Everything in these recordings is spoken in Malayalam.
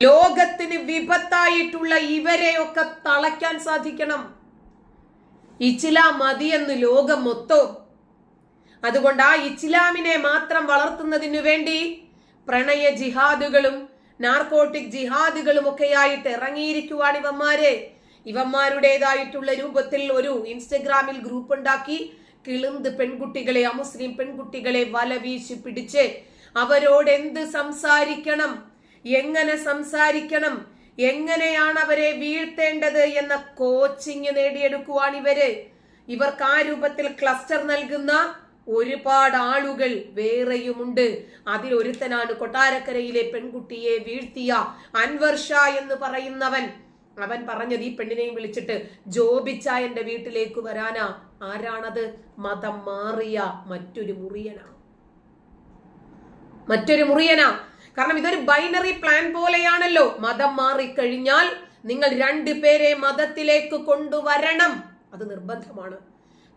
ലോകത്തിന് വിപത്തായിട്ടുള്ള ഇവരെയൊക്കെ തളയ്ക്കാൻ സാധിക്കണം. ഇച്ചില മതിയെന്ന് ലോകം മൊത്തം. അതുകൊണ്ട് ആ ഇച്ചിലാമിനെ മാത്രം വളർത്തുന്നതിനു വേണ്ടി പ്രണയ ജിഹാദുകളും നാർക്കോട്ടിക് ജിഹാദുകളും ഒക്കെയായിട്ട് ഇറങ്ങിയിരിക്കുവാണ് ഇവന്മാര്. ഇവന്മാരുടേതായിട്ടുള്ള രൂപത്തിൽ ഒരു ഇൻസ്റ്റഗ്രാമിൽ ഗ്രൂപ്പ് ഉണ്ടാക്കി കിളുന്ത് പെൺകുട്ടികളെ അമുസ്ലിം പെൺകുട്ടികളെ വല വീശി പിടിച്ച് അവരോട് എന്ത് സംസാരിക്കണം? എങ്ങനെ സംസാരിക്കണം? എങ്ങനെയാണ് അവരെ വീഴ്ത്തേണ്ടത് എന്ന കോച്ചിങ് നേടിയെടുക്കുവാണ് ഇവർ? ഇവർക്ക് ആ രൂപത്തിൽ ക്ലസ്റ്റർ നൽകുന്ന ഒരുപാട് ആളുകൾ വേറെയുമുണ്ട്. അതിൽ ഒരുത്തനാണ് കൊട്ടാരക്കരയിലെ പെൺകുട്ടിയെ വീഴ്ത്തിയ അൻവർ ഷാ എന്ന് പറയുന്നവൻ. അവൻ പറഞ്ഞത് ഈ പെണ്ണിനെയും വിളിച്ചിട്ട് ജോബിച്ച എന്റെ വീട്ടിലേക്ക് വരാനാ. ആരാണത്? മതം മാറിയ മറ്റൊരു മുറിയനാ. മറ്റൊരു മുറിയനാ. കാരണം ഇതൊരു ബൈനറി പ്ലാൻ പോലെയാണല്ലോ. മതം മാറിക്കഴിഞ്ഞാൽ നിങ്ങൾ രണ്ടു പേരെ മതത്തിലേക്ക് കൊണ്ടുവരണം. അത് നിർബന്ധമാണ്.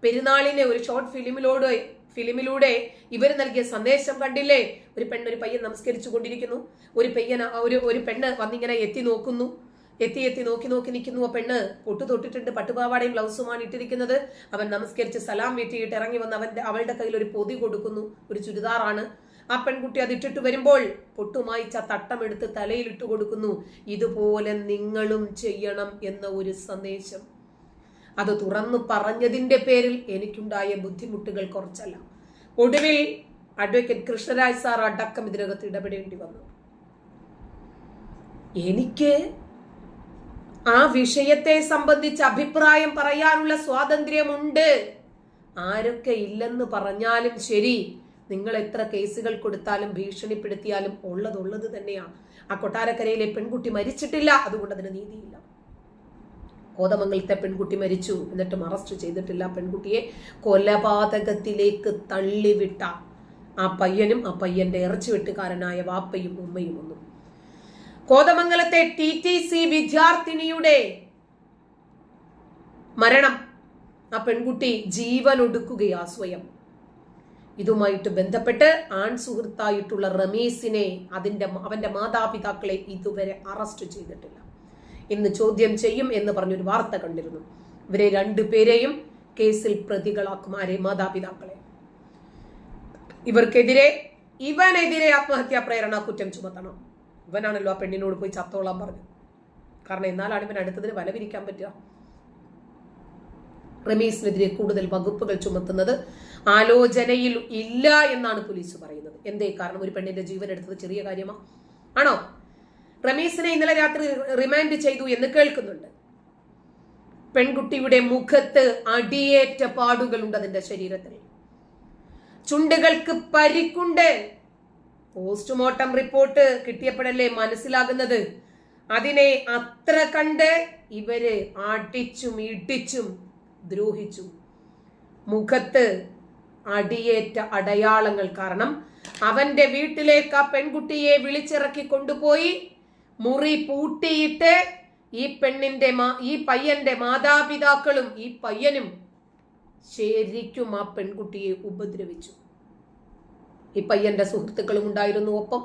പെരുന്നാളിനെ ഒരു ഷോർട്ട് ഫിലിമിലൂടെ ഫിലിമിലൂടെ ഇവർ നൽകിയ സന്ദേശം കണ്ടില്ലേ? ഒരു പെണ്ണ് ഒരു പയ്യൻ നമസ്കരിച്ചു കൊണ്ടിരിക്കുന്നു. ഒരു പയ്യൻ ഒരു ഒരു പെണ്ണ് വന്നിങ്ങനെ എത്തി നോക്കുന്നു. എത്തി എത്തി നോക്കി നോക്കി നിൽക്കുന്നു. ആ പെണ്ണ് പൊട്ടു തൊട്ടിട്ടുണ്ട് പട്ടുപാവാടയും ബ്ലൗസുമാണ് ഇട്ടിരിക്കുന്നത്. അവൻ നമസ്കരിച്ച് സലാം വീട്ടിയിട്ട് ഇറങ്ങി വന്ന് അവന്റെ അവളുടെ കയ്യിൽ ഒരു പൊതി കൊടുക്കുന്നു. ഒരു ചുരിദാറാണ്. ആ പെൺകുട്ടി അതിട്ടിട്ട് വരുമ്പോൾ പൊട്ടുമായിച്ച തട്ടമെടുത്ത് തലയിലിട്ട് കൊടുക്കുന്നു. ഇതുപോലെ നിങ്ങളും ചെയ്യണം എന്ന ഒരു സന്ദേശം. അത് തുറന്നു പറഞ്ഞതിന്റെ പേരിൽ എനിക്കുണ്ടായ ബുദ്ധിമുട്ടുകൾ കുറച്ചല്ല. ഒടുവിൽ അഡ്വക്കേറ്റ് കൃഷ്ണരാജ് സാർ അടക്കം ഇതിനകത്ത് ഇടപെടേണ്ടി വന്നു. എനിക്ക് ആ വിഷയത്തെ സംബന്ധിച്ച് അഭിപ്രായം പറയാനുള്ള സ്വാതന്ത്ര്യമുണ്ട്. ആരൊക്കെ ഇല്ലെന്ന് പറഞ്ഞാലും ശരി. നിങ്ങൾ എത്ര കേസുകൾ കൊടുത്താലും ഭീഷണിപ്പെടുത്തിയാലും ഉള്ളതുള്ളത് തന്നെയാണ്. ആ കൊട്ടാരക്കരയിലെ പെൺകുട്ടി മരിച്ചിട്ടില്ല അതുകൊണ്ട് അതിന് നീതിയില്ല. കോതമംഗലത്തെ പെൺകുട്ടി മരിച്ചു എന്നിട്ടും അറസ്റ്റ് ചെയ്തിട്ടില്ല പെൺകുട്ടിയെ. കൊലപാതകത്തിലേക്ക് തള്ളിവിട്ട ആ പയ്യനും ആ പയ്യന്റെ ഇറച്ചി വെട്ടുകാരനായ വാപ്പയും ഉമ്മയും ഒന്നും. കോതമംഗലത്തെ ടി ടി സി വിദ്യാർത്ഥിനിയുടെ മരണം. ആ പെൺകുട്ടി ജീവൻ ഒടുക്കുകയാ സ്വയം. ഇതുമായിട്ട് ബന്ധപ്പെട്ട് ആൺ സുഹൃത്തായിട്ടുള്ള റമീസിനെ അതിന്റെ അവന്റെ മാതാപിതാക്കളെ ഇതുവരെ അറസ്റ്റ് ചെയ്തിട്ടില്ല. ഇന്ന് ചോദ്യം ചെയ്യും എന്ന് പറഞ്ഞൊരു വാർത്ത കണ്ടിരുന്നു. ഇവരെ രണ്ടുപേരെയും കേസിൽ പ്രതികളാക്കും ആരെ മാതാപിതാക്കളെ. ഇവർക്കെതിരെ ഇവനെതിരെ ആത്മഹത്യാ പ്രേരണ കുറ്റം ചുമത്തണം. ഇവനാണല്ലോ ആ പെണ്ണിനോട് പോയി ചത്തോളാൻ പറഞ്ഞു കാരണം എന്നാലാണ് ഇവൻ അടുത്തതിന് വലവിരിക്കാൻ പറ്റുക? റമീസിനെതിരെ കൂടുതൽ വകുപ്പുകൾ ചുമത്തുന്നത് ആലോചനയിൽ ഇല്ല എന്നാണ് പോലീസ് പറയുന്നത്. എന്തേ കാരണം? ഒരു പെണ്ണിന്റെ ജീവൻ എടുത്തത് ചെറിയ കാര്യമാ? ആണോ? റമീസിനെ ഇന്നലെ രാത്രി റിമാൻഡ് ചെയ്തു എന്ന് കേൾക്കുന്നുണ്ട്. പെൺകുട്ടിയുടെ മുഖത്ത് അടിയേറ്റ പാടുകളുണ്ട് അതിന്റെ ശരീരത്തിൽ. ചുണ്ടുകൾക്ക് പരിക്കുണ്ട്. പോസ്റ്റ്മോർട്ടം റിപ്പോർട്ട് കിട്ടിയപ്പോഴല്ലേ മനസ്സിലാകുന്നത്? അതിനെ അത്ര കണ്ട് ഇവർ അടിച്ചും ഇടിച്ചും ദ്രോഹിച്ചു. മുഖത്ത് അടിയേറ്റ അടയാളങ്ങൾ കാരണം അവന്റെ വീട്ടിലേക്ക് ആ പെൺകുട്ടിയെ വിളിച്ചിറക്കി കൊണ്ടുപോയി മുറി പൂട്ടിയിട്ട് ഈ പെണ്ണിന്റെ ഈ പയ്യന്റെ മാതാപിതാക്കളും ഈ പയ്യനും ശരിക്കും ആ പെൺകുട്ടിയെ ഉപദ്രവിച്ചു. ഈ പയ്യന്റെ സുഹൃത്തുക്കളും ഉണ്ടായിരുന്നു ഒപ്പം.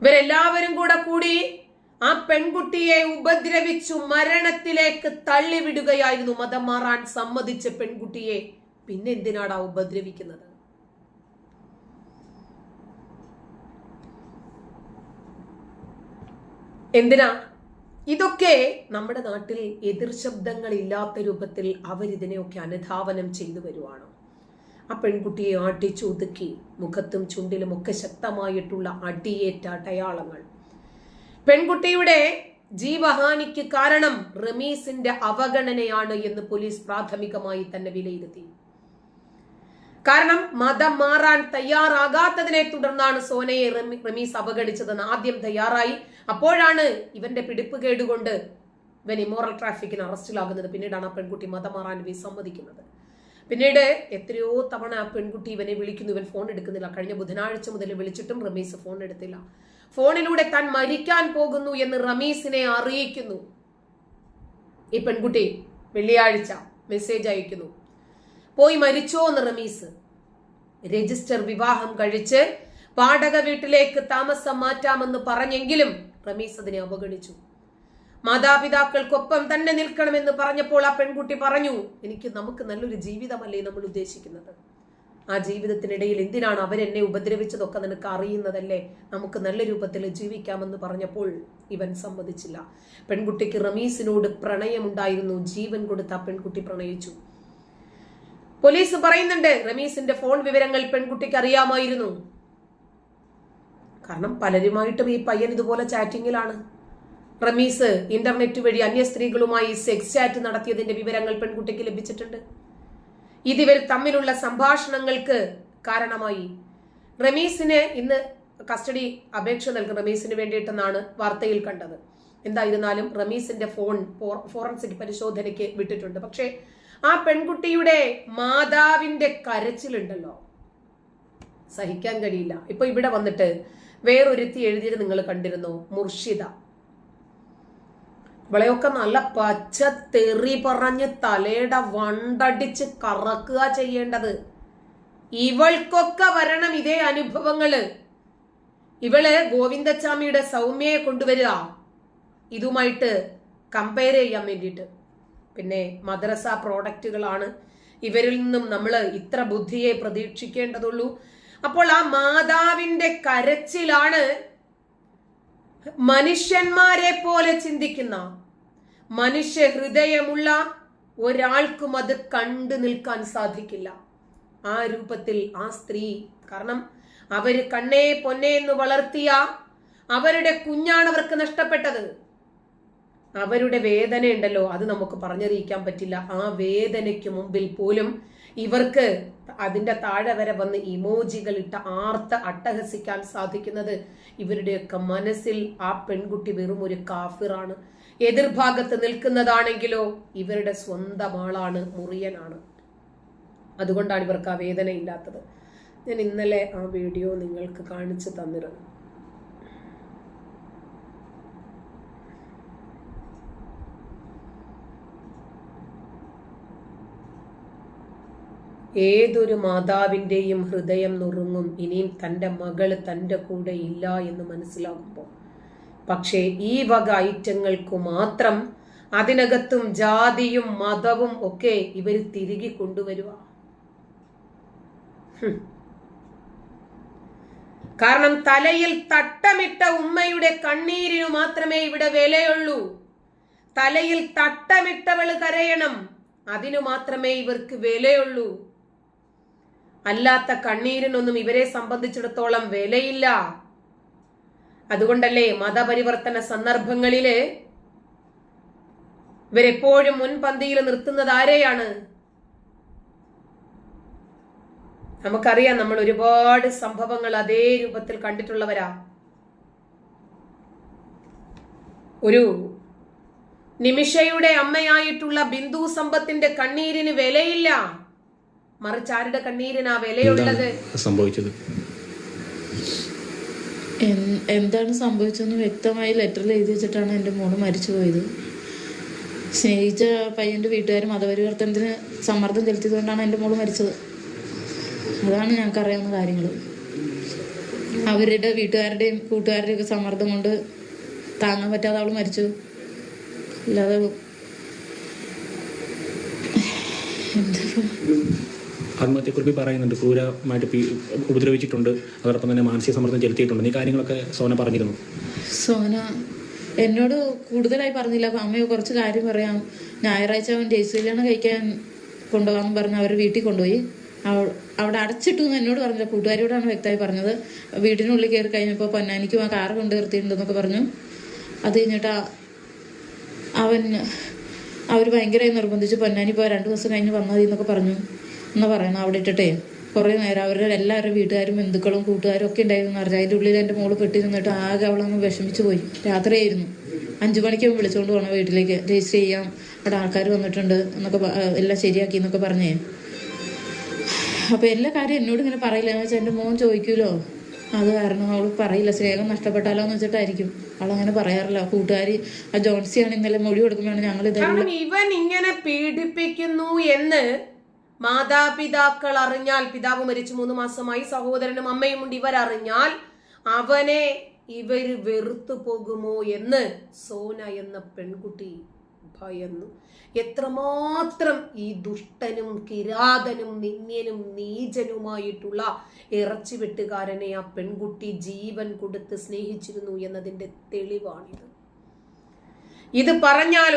ഇവരെല്ലാവരും കൂടെ കൂടി ആ പെൺകുട്ടിയെ ഉപദ്രവിച്ചു മരണത്തിലേക്ക് തള്ളിവിടുകയായിരുന്നു മതം മാറാൻ സമ്മതിച്ച പെൺകുട്ടിയെ. പിന്നെ എന്തിനാടാ ഉപദ്രവിക്കുന്നത്? എന്തിനാ? ഇതൊക്കെ നമ്മുടെ നാട്ടിൽ എതിർ ശബ്ദങ്ങൾ ഇല്ലാത്ത രൂപത്തിൽ അവരിതിനെയൊക്കെ അനുധാവനം ചെയ്തു വരുവാണ്. ആ പെൺകുട്ടിയെ ആട്ടിച്ചൊതുക്കി മുഖത്തും ചുണ്ടിലും ഒക്കെ ശക്തമായിട്ടുള്ള അടിയേറ്റ അടയാളങ്ങൾ പെൺകുട്ടിയുടെ ജീവഹാനിക്ക് കാരണം റമീസിന്റെ അവഗണനയാണ് എന്ന് പോലീസ് പ്രാഥമികമായി തന്നെ വിലയിരുത്തി. കാരണം മതം മാറാൻ തയ്യാറാകാത്തതിനെ തുടർന്നാണ് സോനയെ റമി- റമീസ് അവഗണിച്ചതെന്ന് ആദ്യം തയ്യാറായി. അപ്പോഴാണ് ഇവന്റെ പിടിപ്പ് കേടുകൊണ്ട് ഇവൻ ഇമോറൽ ട്രാഫിക്കിന് അറസ്റ്റിലാകുന്നത്. പിന്നീടാണ് ആ പെൺകുട്ടി മതം മാറാൻ വിസമ്മതിക്കുന്നത് പിന്നീട് എത്രയോ തവണ ആ പെൺകുട്ടി ഇവനെ വിളിക്കുന്നു. ഇവൻ ഫോൺ എടുക്കുന്നില്ല. കഴിഞ്ഞ ബുധനാഴ്ച മുതൽ വിളിച്ചിട്ടും റമീസ് ഫോൺ എടുത്തില്ല. ഫോണിലൂടെ താൻ മരിക്കാൻ പോകുന്നു എന്ന് റമീസിനെ അറിയിക്കുന്നു. ഈ പെൺകുട്ടി വെള്ളിയാഴ്ച മെസ്സേജ് അയക്കുന്നു. പോയി മരിച്ചോ എന്ന് റമീസ്. രജിസ്റ്റർ വിവാഹം കഴിച്ച് പാടക വീട്ടിലേക്ക് താമസം മാറ്റാമെന്ന് പറഞ്ഞെങ്കിലും റമീസ് അതിനെ അവഗണിച്ചു. മാതാപിതാക്കൾക്കൊപ്പം തന്നെ നിൽക്കണമെന്ന് പറഞ്ഞപ്പോൾ ആ പെൺകുട്ടി പറഞ്ഞു എനിക്ക് നമുക്ക് നല്ലൊരു ജീവിതമല്ലേ നമ്മൾ ഉദ്ദേശിക്കുന്നത്? ആ ജീവിതത്തിനിടയിൽ എന്തിനാണ് അവരെന്നെ ഉപദ്രവിച്ചതൊക്കെ നിനക്ക് അറിയുന്നതല്ലേ നമുക്ക് നല്ല രൂപത്തിൽ ജീവിക്കാമെന്ന് പറഞ്ഞപ്പോൾ ഇവൻ സമ്മതിച്ചില്ല. പെൺകുട്ടിക്ക് റമീസിനോട് പ്രണയമുണ്ടായിരുന്നു. ജീവൻ കൊടുത്ത പെൺകുട്ടി പ്രണയിച്ചു. പോലീസ് പറയുന്നുണ്ട് റമീസിന്റെ ഫോൺ വിവരങ്ങൾ പെൺകുട്ടിക്ക് അറിയാമായിരുന്നു കാരണം പലരുമായിട്ടും ഈ പയ്യൻ ഇതുപോലെ ചാറ്റിങ്ങിലാണ്. റമീസ് ഇന്റർനെറ്റ് വഴി അന്യ സ്ത്രീകളുമായി സെക്സ് ചാറ്റ് നടത്തിയതിന്റെ വിവരങ്ങൾ പെൺകുട്ടിക്ക് ലഭിച്ചിട്ടുണ്ട്. ഇതിവർ തമ്മിലുള്ള സംഭാഷണങ്ങൾക്ക് കാരണമായി. റമീസിന് ഇന്ന് കസ്റ്റഡി അപേക്ഷ നൽകും. റമീസിന് വേണ്ടിയിട്ടെന്നാണ് വാർത്തയിൽ കണ്ടത്. എന്തായിരുന്നാലും റമീസിന്റെ ഫോൺ ഫോറൻസിക് പരിശോധനയ്ക്ക് വിട്ടിട്ടുണ്ട്. പക്ഷേ ആ പെൺകുട്ടിയുടെ മാതാവിന്റെ കരച്ചിലുണ്ടല്ലോ. സഹിക്കാൻ കഴിയില്ല. ഇപ്പൊ ഇവിടെ വന്നിട്ട് വേറൊരുത്തി എഴുതിയത് നിങ്ങൾ കണ്ടിരുന്നു മുർഷിദ. ഇവളെയൊക്കെ നല്ല പച്ച തെറി പറഞ്ഞ് തലയുടെ വണ്ടടിച്ച് കറക്കുക ചെയ്യേണ്ടത്. ഇവൾക്കൊക്കെ വരണം ഇതേ അനുഭവങ്ങൾ. ഇവൾ ഗോവിന്ദച്ചാമിയുടെ സൗമ്യയെ കൊണ്ടുവരിക. ഇതുമായിട്ട് കമ്പയർ ചെയ്യാൻ വേണ്ടിയിട്ട്. പിന്നെ മദ്രസ പ്രോഡക്റ്റുകളാണ് ഇവരിൽ നിന്നും നമ്മൾ ഇത്ര ബുദ്ധിയെ പ്രതീക്ഷിക്കേണ്ടതുള്ളൂ. അപ്പോൾ ആ മാതാവിന്റെ കരച്ചിലാണ് മനുഷ്യന്മാരെ പോലെ ചിന്തിക്കുന്ന മനുഷ്യ ഹൃദയമുള്ള ഒരാൾക്കും അത് കണ്ടു നിൽക്കാൻ സാധിക്കില്ല. ആ രൂപത്തിൽ ആ സ്ത്രീ കാരണം അവർ കണ്ണേ പൊന്നേ എന്ന് വളർത്തിയ അവരുടെ കുഞ്ഞാണ് അവർക്ക് നഷ്ടപ്പെട്ടത്. അവരുടെ വേദന ഉണ്ടല്ലോ അത് നമുക്ക് പറഞ്ഞറിയിക്കാൻ പറ്റില്ല. ആ വേദനയ്ക്ക് മുമ്പിൽ പോലും ഇവർക്ക് അതിന്റെ താഴെ വരെ വന്ന് ഇമോജികൾ ഇട്ട് ആർത്ത് അട്ടഹസിക്കാൻ സാധിക്കുന്നത് ഇവരുടെയൊക്കെ മനസ്സിൽ ആ പെൺകുട്ടി വെറും ഒരു കാഫിറാണ്. എതിർഭാഗത്ത് നിൽക്കുന്നതാണെങ്കിലോ ഇവരുടെ സ്വന്തം ആളാണ് മുറിയനാണ്. അതുകൊണ്ടാണ് ഇവർക്ക് ആ വേദന ഇല്ലാത്തത് ഞാൻ ഇന്നലെ ആ വീഡിയോ നിങ്ങൾക്ക് കാണിച്ചു തന്നിരുന്നു ഏതൊരു മാതാവിന്റെയും ഹൃദയം നുറുങ്ങും. ഇനിയും തന്റെ മകൾ തന്റെ കൂടെ ഇല്ല എന്ന് മനസ്സിലാകുമ്പോൾ പക്ഷേ ഈ വക ഐറ്റങ്ങൾക്ക് മാത്രം അതിനകത്തും ജാതിയും മതവും ഒക്കെ ഇവർ തിരികെ കൊണ്ടുവരുക. കാരണം തലയിൽ തട്ടമിട്ട ഉമ്മയുടെ കണ്ണീരിനു മാത്രമേ ഇവിടെ വിലയുള്ളൂ. തലയിൽ തട്ടമിട്ടവൾ കരയണം. അതിനു മാത്രമേ ഇവർക്ക് വിലയുള്ളൂ. അല്ലാത്ത കണ്ണീരിനൊന്നും ഇവരെ സംബന്ധിച്ചിടത്തോളം വിലയില്ല. അതുകൊണ്ടല്ലേ മതപരിവർത്തന സന്ദർഭങ്ങളിൽ ഇവരെപ്പോഴും മുൻപന്തിയിൽ നിർത്തുന്നത് ആരെയാണ്? നമുക്കറിയാം നമ്മൾ ഒരുപാട് സംഭവങ്ങൾ അതേ രൂപത്തിൽ കണ്ടിട്ടുള്ളവരാ. ഒരു നിമിഷയുടെ അമ്മയായിട്ടുള്ള ബിന്ദു സമ്പത്തിന്റെ കണ്ണീരിന് വിലയില്ല. മറിച്ച് ആരുടെ കണ്ണീരിനാ വിലയുള്ളത്? സംഭവിച്ചത്? എന്താണ് സംഭവിച്ചതെന്ന് വ്യക്തമായി ലെറ്ററിൽ എഴുതി വെച്ചിട്ടാണ് എന്റെ മോൾ മരിച്ചു പോയത് സ്നേഹിച്ച പയ്യന്റെ വീട്ടുകാരും മതപരിവർത്തനത്തിന് സമ്മർദ്ദം ചെലുത്തിയതുകൊണ്ടാണ് എന്റെ മോൾ മരിച്ചത്. അതാണ് ഞങ്ങൾക്ക് അറിയാവുന്ന കാര്യങ്ങൾ. അവരുടെ വീട്ടുകാരുടെയും കൂട്ടുകാരുടെയും ഒക്കെ സമ്മർദ്ദം കൊണ്ട് താങ്ങാൻ പറ്റാതെ അവൾ മരിച്ചു. അല്ലാതെ എന്താ ആത്മഹത്യക്കുറിപ്പ് പറയുന്നുണ്ട്. ക്രൂരമായിട്ട് ഉപദ്രവിച്ചിട്ടുണ്ട്. അതോടൊപ്പം തന്നെ മാനസിക സമ്മർദ്ദം ചെലുത്തിയിട്ടുണ്ട്. ഈ കാര്യങ്ങളൊക്കെ സോന പറഞ്ഞിരുന്നു. സോന എന്നോട് കൂടുതലായി പറഞ്ഞില്ല. അപ്പൊ അമ്മയോ കുറച്ച് കാര്യം പറയാം. ഞായറാഴ്ച അവൻ ജയിസ് കല്യാണം കഴിക്കാൻ കൊണ്ടുപോകാമെന്ന് പറഞ്ഞ് അവർ വീട്ടിൽ കൊണ്ടുപോയി. അവ- അവിടെ അടച്ചിട്ടു എന്ന് എന്നോട് പറഞ്ഞില്ല. കൂട്ടുകാരിയോടാണ് വ്യക്തമായി പറഞ്ഞത്. വീടിനുള്ളിൽ കയറി കഴിഞ്ഞപ്പോൾ പൊന്നാനിക്കും ആ കാർ കൊണ്ട് നിർത്തിയിട്ടുണ്ടെന്നൊക്കെ പറഞ്ഞു. അത് കഴിഞ്ഞിട്ട് അവൻ അവർ ഭയങ്കരമായി നിർബന്ധിച്ച് പൊന്നാനി പോയി രണ്ടു ദിവസം കഴിഞ്ഞ് എന്നൊക്കെ പറഞ്ഞു. എന്നാ പറയണം അവിടെ ഇട്ടിട്ടേ. കുറേ നേരം അവരുടെ എല്ലാവരും വീട്ടുകാരും ബന്ധുക്കളും കൂട്ടുകാരും ഒക്കെ ഉണ്ടായിരുന്നു പറഞ്ഞു. അതിന്റെ ഉള്ളിൽ എന്റെ മോൾ പെട്ടി നിന്നിട്ട് ആകെ അവളങ്ങ് വിഷമിച്ച് പോയി. രാത്രിയായിരുന്നു. അഞ്ചു മണിക്ക് വിളിച്ചുകൊണ്ട് പോകണം വീട്ടിലേക്ക്. രജിസ്റ്റർ ചെയ്യാം. അവിടെ ആൾക്കാർ വന്നിട്ടുണ്ട് എന്നൊക്കെ എല്ലാം ശരിയാക്കി എന്നൊക്കെ പറഞ്ഞേ. അപ്പോൾ എല്ലാ കാര്യം എന്നോട് ഇങ്ങനെ പറയില്ല. എന്ന് വെച്ചാൽ എന്റെ മോൻ ചോദിക്കുമല്ലോ അത് കാരണം അവൾ പറയില്ല. സ്നേഹം നഷ്ടപ്പെട്ടാലോ എന്ന് വെച്ചിട്ടായിരിക്കും. അവളങ്ങനെ പറയാറില്ല. കൂട്ടുകാരി ആ ജോൺസിയാണ് ഇന്നലെ മൊഴി കൊടുക്കുമ്പോഴാണ് ഞങ്ങൾ ഇതെല്ലാം ഇവൻ ഇങ്ങനെ പീഡിപ്പിക്കുന്നു എന്ന് മാതാപിതാക്കൾ അറിഞ്ഞാൽ പിതാവ് മരിച്ചു മൂന്ന് മാസമായി സഹോദരനും അമ്മയും ഉണ്ട് ഇവരറിഞ്ഞാൽ അവനെ ഇവർ വെറുത്തു പോകുമോ എന്ന് സോന എന്ന പെൺകുട്ടി ഭയന്നു. എത്രമാത്രം ഈ ദുഷ്ടനും കിരാതനും നിന്ദ്യനും നീചനുമായിട്ടുള്ള ഇറച്ചി വെട്ടുകാരനെ ആ പെൺകുട്ടി ജീവൻ കൊടുത്ത് സ്നേഹിച്ചിരുന്നു എന്നതിന്റെ തെളിവാണിത്. ഇത് പറഞ്ഞാൽ